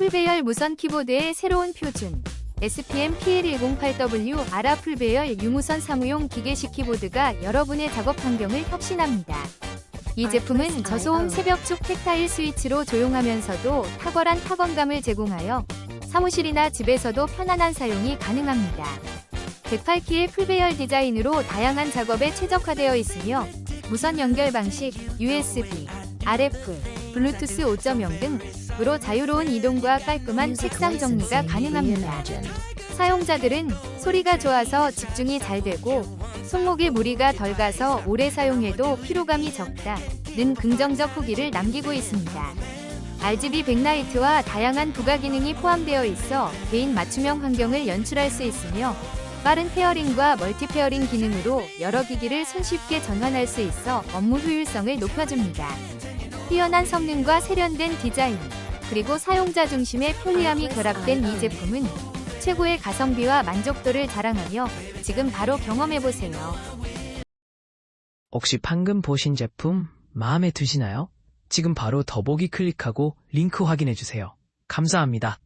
풀배열 무선 키보드의 새로운 표준 SPM PL108W 아라 풀배열 유무선 사무용 기계식 키보드가 여러분의 작업 환경을 혁신합니다. 이 제품은 저소음 새벽축 택타일 스위치로 조용하면서도 탁월한 타건감을 제공하여 사무실이나 집에서도 편안한 사용이 가능합니다. 108키의 풀배열 디자인으로 다양한 작업에 최적화되어 있으며 무선 연결 방식, USB, RF, 블루투스 5.0 등으로 자유로운 이동과 깔끔한 책상 정리가 가능합니다. 사용자들은 소리가 좋아서 집중이 잘 되고 손목에 무리가 덜 가서 오래 사용해도 피로감이 적다는 긍정적 후기를 남기고 있습니다. RGB 백라이트와 다양한 부가 기능이 포함되어 있어 개인 맞춤형 환경을 연출할 수 있으며 빠른 페어링과 멀티 페어링 기능으로 여러 기기를 손쉽게 전환할 수 있어 업무 효율성을 높여줍니다. 뛰어난 성능과 세련된 디자인, 그리고 사용자 중심의 편리함이 결합된 이 제품은 최고의 가성비와 만족도를 자랑하며 지금 바로 경험해보세요. 혹시 방금 보신 제품 마음에 드시나요? 지금 바로 더보기 클릭하고 링크 확인해주세요. 감사합니다.